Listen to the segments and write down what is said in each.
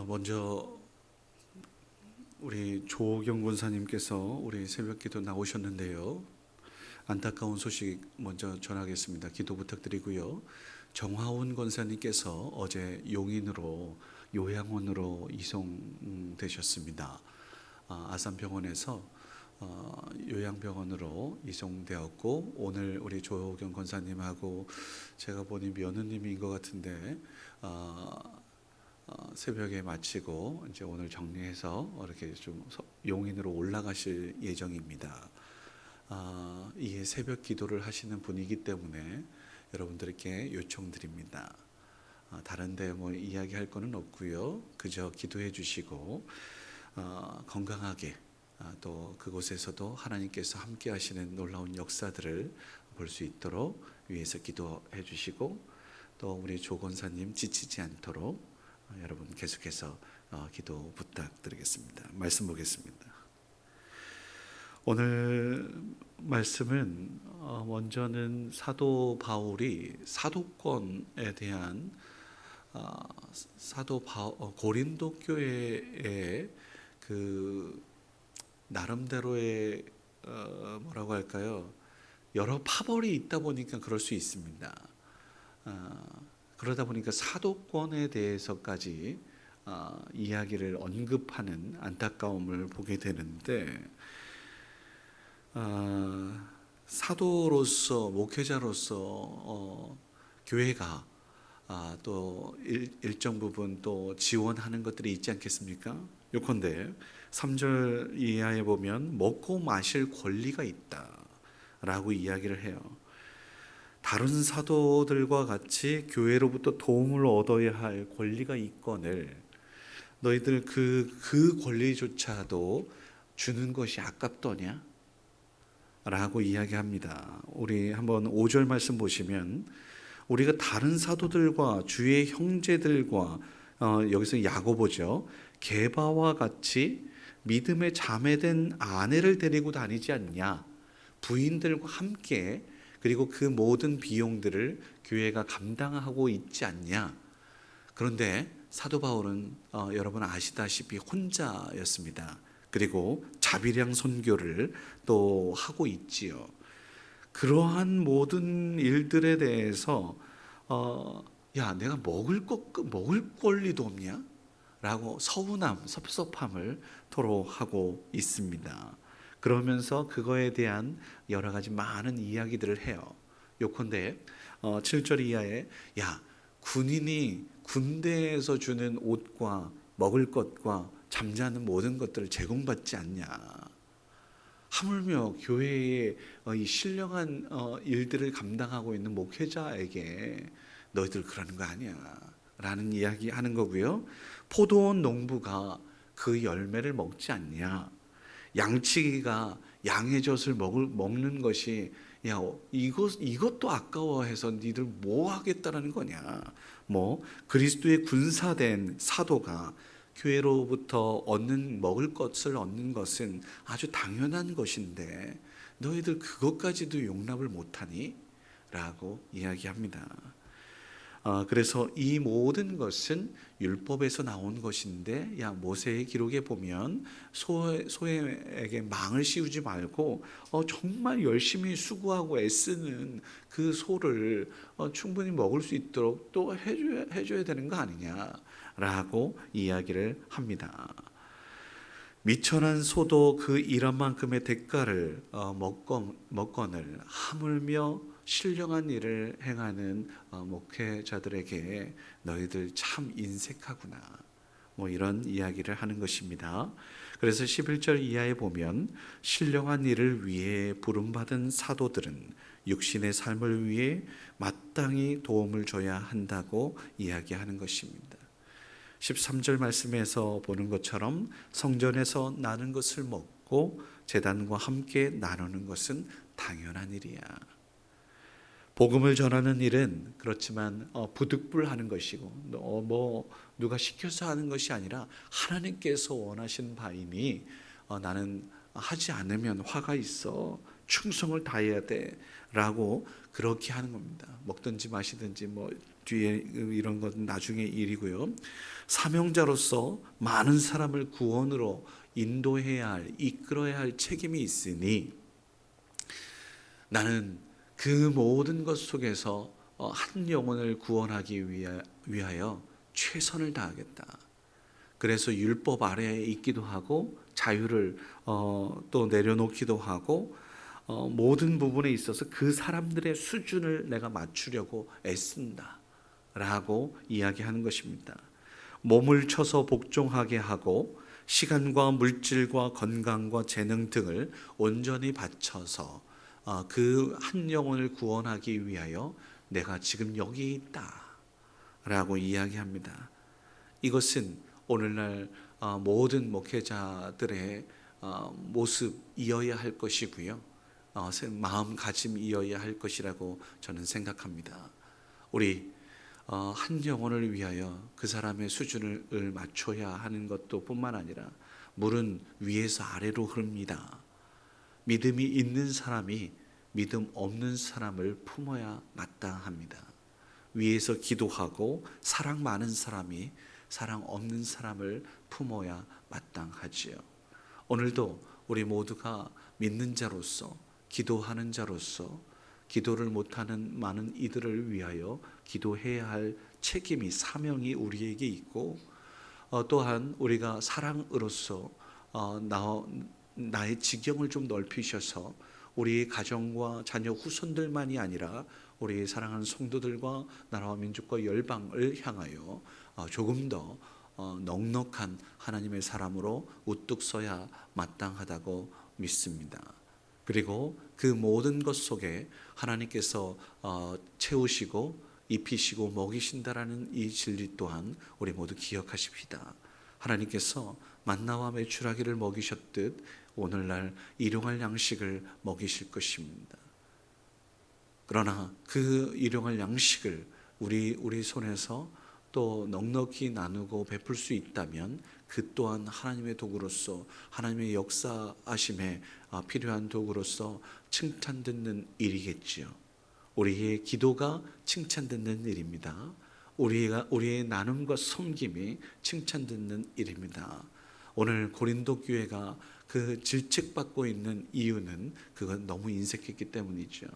아, 먼저 우리 조경 권사님께서 우리 새벽기도 나오셨는데요. 안타까운 소식 먼저 전하겠습니다. 기도 부탁드리고요. 정화훈 권사님께서 어제 용인으로 요양원으로 이송되셨습니다. 아, 아산병원에서 어, 요양병원으로 이송되었고 오늘 우리 조경 권사님하고 제가 보니 며느님인 것 같은데 어, 어, 새벽에 마치고 이제 오늘 정리해서 이렇게 좀 서- 용인으로 올라가실 예정입니다. 아, 이게 새벽 기도를 하시는 분이기 때문에 여러분들께 요청드립니다. 아, 다른데 뭐 이야기할 거는 없고요. 그저 기도해 주시고 어, 건강하게 아, 또 그곳에서도 하나님께서 함께 하시는 놀라운 역사들을 볼 수 있도록 위해서 기도해 주시고 또 우리 조 권사님 지치지 않도록 어, 여러분 계속해서 어, 기도 부탁드리겠습니다. 말씀 보겠습니다. 오늘 말씀은 어, 먼저는 사도 바울이 사도권에 대한 어, 사도 바 어, 고린도 교회의 그 나름대로의 어, 뭐라고 할까요? 여러 파벌이 있다 보니까 그럴 수 있습니다. 어, 그러다 보니까 사도권에 대해서까지 어, 이야기를 언급하는 안타까움을 보게 되는데 어, 사도로서 목회자로서 어, 교회가 아, 또 일, 일정 부분 또 지원하는 것들이 있지 않겠습니까? 요컨대 3절 이하에 보면 먹고 마실 권리가 있다라고 이야기를 해요. 다른 사도들과 같이 교회로부터 도움을 얻어야 할 권리가 있거늘 너희들 그, 그 권리조차도 주는 것이 아깝더냐? 라고 이야기합니다. 우리 한번 5절 말씀 보시면 우리가 다른 사도들과 주의 형제들과 어, 여기서 야고보죠. 게바와 같이 믿음에 자매된 아내를 데리고 다니지 않냐? 부인들과 함께 그리고 그 모든 비용들을 교회가 감당하고 있지 않냐? 그런데 사도 바울은 어, 여러분 아시다시피 혼자였습니다. 그리고 자비량 선교를 또 하고 있지요. 그러한 모든 일들에 대해서 어, 야 내가 먹을 것 먹을 권리도 없냐? 라고 서운함, 섭섭함을 토로하고 있습니다. 그러면서 그거에 대한 여러 가지 많은 이야기들을 해요. 요컨대 어, 7절 이하에 야 군인이 군대에서 주는 옷과 먹을 것과 잠자는 모든 것들을 제공받지 않냐. 하물며 교회의 어, 이 신령한 어, 일들을 감당하고 있는 목회자에게 너희들 그러는 거 아니야. 라는 이야기 하는 거고요. 포도원 농부가 그 열매를 먹지 않냐. 양치기가 양의 젖을 먹을, 먹는 것이 야 이것 이것도 아까워해서 니들 뭐 하겠다라는 거냐. 뭐 그리스도의 군사된 사도가 교회로부터 얻는 먹을 것을 얻는 것은 아주 당연한 것인데 너희들 그것까지도 용납을 못하니? 라고 이야기합니다. 어, 그래서 이 모든 것은 율법에서 나온 것인데 야 모세의 기록에 보면 소, 소에게 망을 씌우지 말고 어, 정말 열심히 수고하고 애쓰는 그 소를 어, 충분히 먹을 수 있도록 또 해줘야, 해줘야 되는 거 아니냐라고 이야기를 합니다. 미천한 소도 그 일한 만큼의 대가를 어, 먹건, 먹건을 하물며 신령한 일을 행하는 어, 목회자들에게 너희들 참 인색하구나. 뭐 이런 이야기를 하는 것입니다. 그래서 11절 이하에 보면 신령한 일을 위해 부름받은 사도들은 육신의 삶을 위해 마땅히 도움을 줘야 한다고 이야기하는 것입니다. 13절 말씀에서 보는 것처럼 성전에서 나는 것을 먹고 재단과 함께 나누는 것은 당연한 일이야. 복음을 전하는 일은 그렇지만 어, 부득불하는 것이고 어, 뭐 누가 시켜서 하는 것이 아니라 하나님께서 원하신 바이니 어, 나는 하지 않으면 화가 있어 충성을 다해야 돼라고 그렇게 하는 겁니다. 먹든지 마시든지 뭐 뒤에 이런 건 나중에 일이고요. 사명자로서 많은 사람을 구원으로 인도해야 할, 이끌어야 할 책임이 있으니 나는 그 모든 것 속에서 어, 한 영혼을 구원하기 위하- 위하여 최선을 다하겠다. 그래서 율법 아래에 있기도 하고 자유를 어, 또 내려놓기도 하고 어, 모든 부분에 있어서 그 사람들의 수준을 내가 맞추려고 애쓴다 라고 이야기하는 것입니다. 몸을 쳐서 복종하게 하고 시간과 물질과 건강과 재능 등을 온전히 바쳐서 어, 그 한 영혼을 구원하기 위하여 내가 지금 여기 있다 라고 이야기합니다. 이것은 오늘날 어, 모든 목회자들의 어, 모습이어야 할 것이고요. 어, 마음가짐이어야 할 것이라고 저는 생각합니다. 우리 어, 한 영혼을 위하여 그 사람의 수준을 맞춰야 하는 것도 뿐만 아니라 물은 위에서 아래로 흐릅니다. 믿음이 있는 사람이 믿음 없는 사람을 품어야 마땅합니다. 위에서 기도하고 사랑 많은 사람이 사랑 없는 사람을 품어야 마땅하지요. 오늘도 우리 모두가 믿는 자로서 기도하는 자로서 기도를 못하는 많은 이들을 위하여 기도해야 할 책임이 사명이 우리에게 있고 어, 또한 우리가 사랑으로서 어, 나, 나의 지경을 좀 넓히셔서 우리 가정과 자녀 후손들만이 아니라 우리 사랑하는 성도들과 나라와 민족과 열방을 향하여 어, 조금 더 어, 넉넉한 하나님의 사람으로 우뚝 서야 마땅하다고 믿습니다. 그리고 그 모든 것 속에 하나님께서 어, 채우시고 입히시고 먹이신다라는 이 진리 또한 우리 모두 기억하십시다. 하나님께서 만나와 메추라기를 먹이셨듯 오늘날 일용할 양식을 먹이실 것입니다. 그러나 그 일용할 양식을 우리 우리 손에서 또 넉넉히 나누고 베풀 수 있다면 그 또한 하나님의 도구로서 하나님의 역사하심에 아, 필요한 도구로서 칭찬 듣는 일이겠지요. 우리의 기도가 칭찬 듣는 일입니다. 우리가 우리의 나눔과 섬김이 칭찬 듣는 일입니다. 오늘 고린도 교회가 그 질책받고 있는 이유는 그건 너무 인색했기 때문이죠.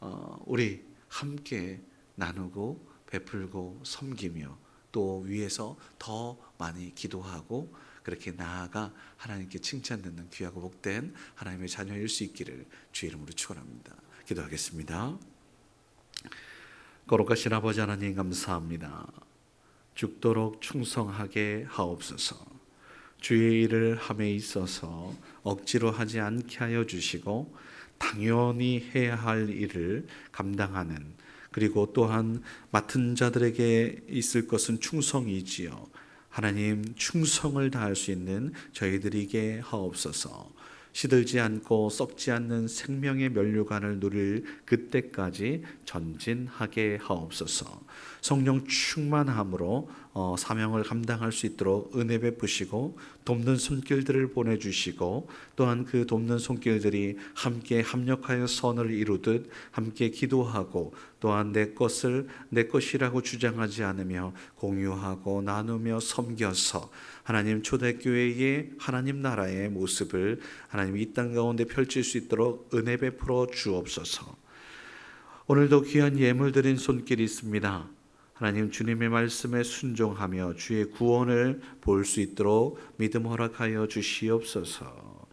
어, 우리 함께 나누고 베풀고 섬기며 또 위에서 더 많이 기도하고 그렇게 나아가 하나님께 칭찬 듣는 귀하고 복된 하나님의 자녀일 수 있기를 주 이름으로 축원합니다. 기도하겠습니다. 거룩하신 아버지 하나님 감사합니다. 죽도록 충성하게 하옵소서. 주의 일을 함에 있어서 억지로 하지 않게 하여 주시고 당연히 해야 할 일을 감당하는 그리고 또한 맡은 자들에게 있을 것은 충성이지요. 하나님 충성을 다할 수 있는 저희들에게 하옵소서. 시들지 않고 썩지 않는 생명의 면류관을 누릴 그때까지 전진하게 하옵소서. 성령 충만함으로 어, 사명을 감당할 수 있도록 은혜 베푸시고 돕는 손길들을 보내주시고 또한 그 돕는 손길들이 함께 합력하여 선을 이루듯 함께 기도하고 또한 내 것을 내 것이라고 주장하지 않으며 공유하고 나누며 섬겨서 하나님 초대교회의 하나님 나라의 모습을 하나님 이 땅 가운데 펼칠 수 있도록 은혜 베풀어 주옵소서. 오늘도 귀한 예물 드린 손길이 있습니다. 하나님 주님의 말씀에 순종하며 주의 구원을 볼 수 있도록 믿음 허락하여 주시옵소서.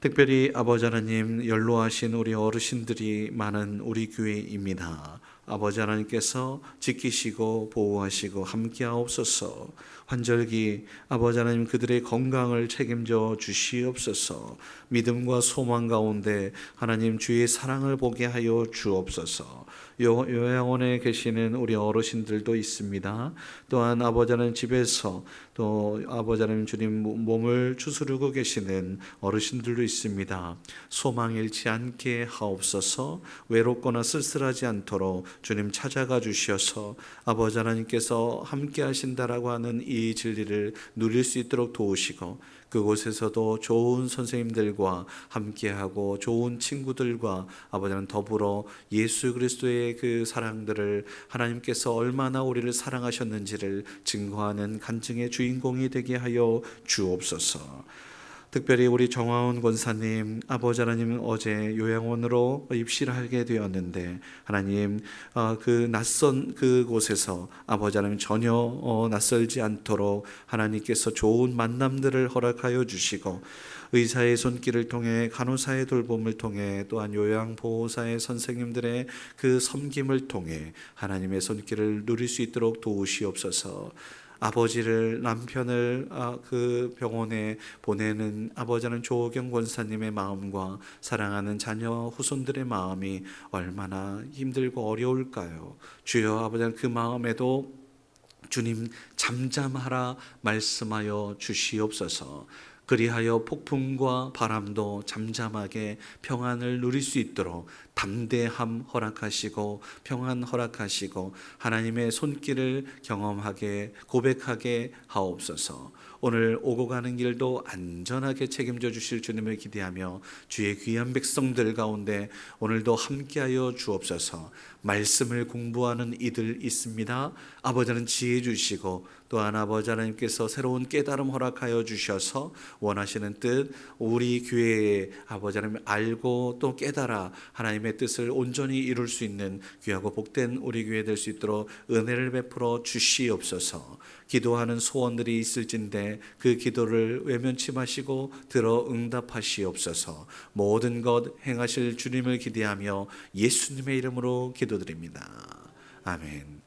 특별히 아버지 하나님 연로하신 우리 어르신들이 많은 우리 교회입니다. 아버지 하나님께서 지키시고 보호하시고 함께하옵소서. 환절기 아버지 하나님 그들의 건강을 책임져 주시옵소서. 믿음과 소망 가운데 하나님 주의 사랑을 보게 하여 주옵소서. 요, 요양원에 계시는 우리 어르신들도 있습니다. 또한 아버지 하나님 집에서 또 아버지 하나님 주님 몸을 추스르고 계시는 어르신들도 있습니다. 소망 잃지 않게 하옵소서. 외롭거나 쓸쓸하지 않도록 주님 찾아가 주셔서 아버지 하나님께서 함께 하신다라고 하는 이 진리를 누릴 수 있도록 도우시고 그곳에서도 좋은 선생님들과 함께하고 좋은 친구들과 아버지는 더불어 예수 그리스도의 그 사랑들을 하나님께서 얼마나 우리를 사랑하셨는지를 증거하는 간증의 주인공이 되게 하여 주옵소서. 특별히 우리 정화원 권사님 아버지 하나님 어제 요양원으로 입시를 하게 되었는데 하나님 어, 그 낯선 그곳에서 아버지 하나님 전혀 어, 낯설지 않도록 하나님께서 좋은 만남들을 허락하여 주시고 의사의 손길을 통해 간호사의 돌봄을 통해 또한 요양보호사의 선생님들의 그 섬김을 통해 하나님의 손길을 누릴 수 있도록 도우시옵소서. 아버지를 남편을 아, 그 병원에 보내는 아버지는 조경 권사님의 마음과 사랑하는 자녀 후손들의 마음이 얼마나 힘들고 어려울까요? 주여 아버지는 그 마음에도 주님 잠잠하라 말씀하여 주시옵소서. 그리하여 폭풍과 바람도 잠잠하게 평안을 누릴 수 있도록 담대함 허락하시고 평안 허락하시고 하나님의 손길을 경험하게 고백하게 하옵소서. 오늘 오고 가는 길도 안전하게 책임져 주실 주님을 기대하며 주의 귀한 백성들 가운데 오늘도 함께하여 주옵소서. 말씀을 공부하는 이들 있습니다. 아버지는 지혜 주시고 또한 아버지 하나님께서 새로운 깨달음 허락하여 주셔서 원하시는 뜻 우리 교회에 아버지 하나님 알고 또 깨달아 하나님의 뜻을 온전히 이룰 수 있는 귀하고 복된 우리 교회 될 수 있도록 은혜를 베풀어 주시옵소서. 기도하는 소원들이 있을진데 그 기도를 외면치 마시고 들어 응답하시옵소서. 모든 것 행하실 주님을 기대하며 예수님의 이름으로 기도드립니다. 아멘.